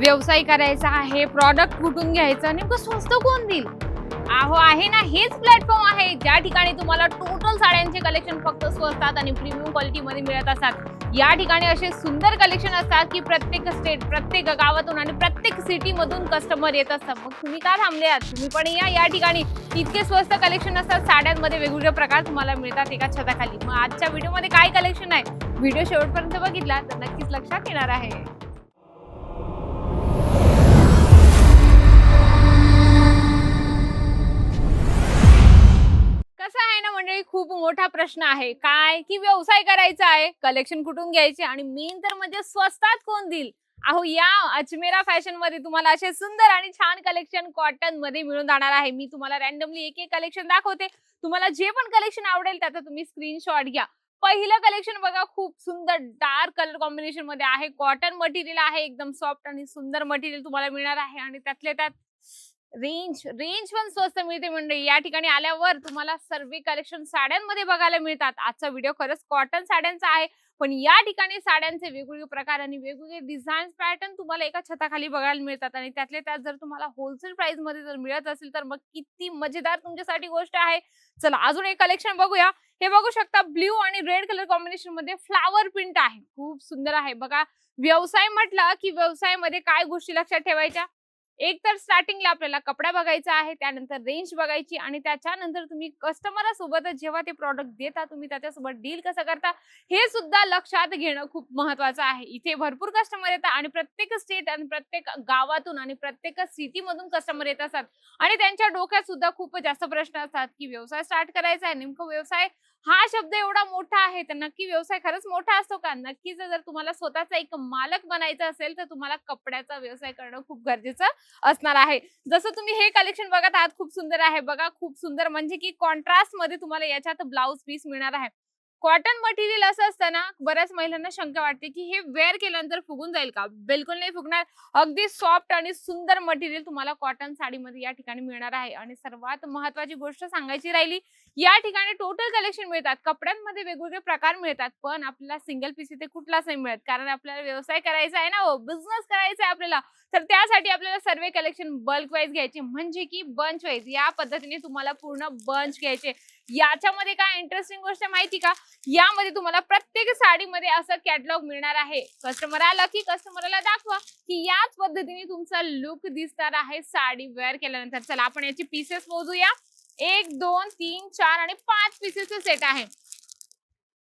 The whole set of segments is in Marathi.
व्यवसाय करायचा आहे प्रॉडक्ट कुठून घ्यायचं नेमकं स्वस्त कोण देईल? अहो आहे ना हेच प्लॅटफॉर्म आहे. ज्या ठिकाणी तुम्हाला टोटल साड्यांचे कलेक्शन फक्त स्वस्तात आणि प्रीमियम क्वालिटीमध्ये मिळत असतात या ठिकाणी असे सुंदर कलेक्शन असतात की प्रत्येक स्टेट प्रत्येक गावातून आणि प्रत्येक सिटीमधून कस्टमर येत असतात. मग तुम्ही का थांबले आहात तुम्ही पण या या ठिकाणी. इतके स्वस्त कलेक्शन असतात साड्यांमध्ये वेगवेगळे प्रकार तुम्हाला मिळतात एका छताखाली. मग आजच्या व्हिडिओमध्ये काय कलेक्शन आहे? व्हिडिओ शेवटपर्यंत बघितला तर नक्कीच लक्षात येणार आहे. मोठा प्रश्न आहे. काय की व्यवसाय करायचा आहे कलेक्शन कुठून घ्यायचे आणि मेन तर म्हणजे स्वस्तात कोण देईल? अहो या अजमेरा फॅशनमध्ये तुम्हाला असे सुंदर आणि छान कलेक्शन कॉटनमध्ये मिळून जाणार आहे. मी तुम्हाला रॅन्डमली एक एक कलेक्शन दाखवते. तुम्हाला जे पण कलेक्शन आवडेल त्याचा तुम्ही स्क्रीनशॉट घ्या. पहिलं कलेक्शन बघा खूप सुंदर डार्क कलर कॉम्बिनेशनमध्ये आहे. कॉटन मटेरियल आहे एकदम सॉफ्ट आणि सुंदर मटेरियल तुम्हाला मिळणार आहे आणि त्यातल्या त्यात रेंज रेंज पण स्वस्त मिळते मंडळी. या ठिकाणी आल्यावर तुम्हाला सर्व कलेक्शन साड्यांमध्ये बघायला मिळतात. आजचा व्हिडिओ खरंच कॉटन साड्यांचा आहे. पण या ठिकाणी साड्यांचे वेगवेगळे प्रकार आणि वेगवेगळे डिझाईन पॅटर्न तुम्हाला एका छताखाली बघायला मिळतात. आणि त्यातले त्यात जर तुम्हाला होलसेल प्राइसमध्ये जर मिळत असेल तर मग किती मजेदार तुमच्यासाठी गोष्ट आहे. चला अजून एक कलेक्शन बघूया. हे बघू शकता ब्ल्यू आणि रेड कलर कॉम्बिनेशनमध्ये फ्लावर प्रिंट आहे. खूप सुंदर आहे. बघा व्यवसाय म्हटलं की व्यवसायामध्ये काय गोष्टी लक्षात ठेवायच्या? एक तर स्टार्टिंगला आपल्याला कपडा बघायचा आहे त्यानंतर रेंज बघायची आणि त्याच्यानंतर तुम्ही कस्टमरासोबतच जेव्हा ते प्रॉडक्ट देता तुम्ही त्याच्यासोबत डील कसं करता हे सुद्धा लक्षात घेणं खूप महत्वाचं आहे. इथे भरपूर कस्टमर येतात आणि प्रत्येक स्टेट आणि प्रत्येक गावातून आणि प्रत्येक सिटीमधून कस्टमर येत असतात. आणि त्यांच्या डोक्यात सुद्धा खूप जास्त प्रश्न असतात की व्यवसाय स्टार्ट करायचा आहे नेमकं व्यवसाय हा शब्द एवढा मोठा आहे तर नक्की व्यवसाय खरंच मोठा असतो का? नक्कीच जर तुम्हाला स्वतःचा एक मालक बनायचा असेल तर तुम्हाला कपड्याचा व्यवसाय करणं खूप गरजेचं असणार आहे. जसं तुम्ही हे कलेक्शन बघत आहात खूप सुंदर आहे. बघा खूप सुंदर. म्हणजे की कॉन्ट्रास्टमध्ये तुम्हाला याच्यात ब्लाऊज पीस मिळणार आहे. कॉटन मटेरियल असं असतं ना बऱ्याच महिलांना शंका वाटते की हे वेअर केल्यानंतर फुगून जाईल का? बिलकुल नाही फुगणार. अगदी सॉफ्ट आणि सुंदर मटेरियल तुम्हाला कॉटन साडीमध्ये या ठिकाणी मिळणार आहे. आणि सर्वात महत्वाची गोष्ट सांगायची राहिली या ठिकाणी टोटल कलेक्शन मिळतात. कपड्यांमध्ये वेगवेगळे प्रकार मिळतात पण आपल्याला सिंगल पीस इथे कुठलाच नाही मिळत. कारण आपल्याला व्यवसाय करायचा आहे ना हो, बिझनेस करायचा आहे आपल्याला. तर त्यासाठी आपल्याला सर्व कलेक्शन बल्क वाईज घ्यायचे. म्हणजे की बंच वाईज या पद्धतीने तुम्हाला पूर्ण बंच घ्यायचे. याच्यामध्ये काय इंटरेस्टिंग गोष्ट माहिती का? यामध्ये तुम्हाला प्रत्येक साडीमध्ये असं कॅटलॉग मिळणार आहे. कस्टमर आला की कस्टमरला दाखवा की याच पद्धतीने तुमचा लुक दिसणार आहे साडी वेअर केल्यानंतर. चला आपण याची पीसेस मोजूया. एक दोन तीन चार आणि पाच पीसेसचा सेट आहे.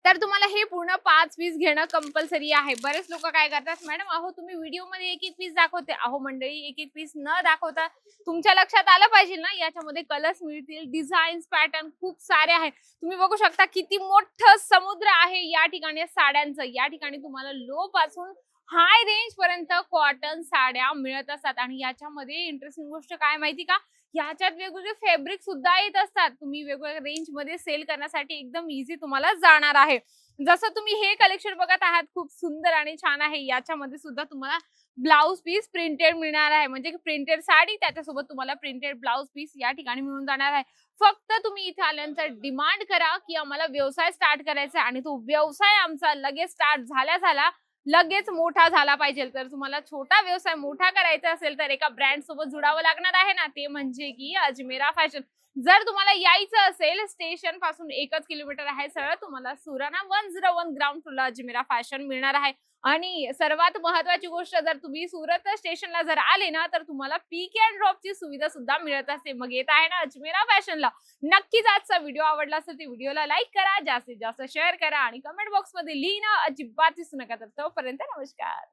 तर तुम्हाला हे पूर्ण पाच पीस घेणं कंपल्सरी आहे. बरेच लोक काय करतात मॅडम अहो तुम्ही व्हिडिओमध्ये एक एक पीस दाखवते. अहो मंडळी एक एक पीस न दाखवता तुमच्या लक्षात आलं पाहिजे ना? याच्यामध्ये कलर्स मिळतील डिझाईन्स पॅटर्न खूप सारे आहेत. तुम्ही बघू शकता किती मोठं समुद्र आहे या ठिकाणी साड्यांचं. या ठिकाणी तुम्हाला लो पासून हाय रेंज पर्यंत कॉटन साड्या मिळत असतात. आणि याच्यामध्ये इंटरेस्टिंग गोष्ट काय माहिती का? याच्यात वेगवेगळे फॅब्रिक सुद्धा येत असतात. तुम्ही वेगवेगळ्या रेंजमध्ये सेल करण्यासाठी एकदम इझी तुम्हाला जाणार आहे. जसं तुम्ही हे कलेक्शन बघत आहात खूप सुंदर आणि छान आहे. याच्यामध्ये सुद्धा तुम्हाला ब्लाऊज पीस प्रिंटेड मिळणार आहे. म्हणजे प्रिंटेड साडी त्याच्यासोबत तुम्हाला प्रिंटेड ब्लाऊज पीस या ठिकाणी मिळून जाणार आहे. फक्त तुम्ही इथे आल्यानंतर डिमांड करा की आम्हाला व्यवसाय स्टार्ट करायचा आहे. आणि तो व्यवसाय आमचा लगेच स्टार्ट झाल्या झाला लगेच मोठा झाला पाहिजे. तर तुम्हाला छोटा व्यवसाय मोठा करायचा असेल तर एका ब्रँड सोबत जुडावं लागणार आहे ना? ते म्हणजे की अजमेरा फॅशन जर तुम्हाला यायचं असेल स्टेशनपासून एकच किलोमीटर आहे सरळ तुम्हाला Surana one zero one ground फ्लोला Ajmera fashion मिळणार आहे. आणि सर्वात महत्वाची गोष्ट जर तुम्ही सुरत स्टेशनला जर आले ना तर तुम्हाला पीक अँड ड्रॉपची सुविधा सुद्धा मिळत असते. मग येत आहे ना अजमेरा फॅशनला. नक्कीच आजचा व्हिडिओ आवडला असेल तर व्हिडिओला लाईक करा जास्तीत जास्त शेअर करा आणि कमेंट बॉक्समध्ये लिहिणं अजिबात दिसू नका. तर तोपर्यंत नमस्कार.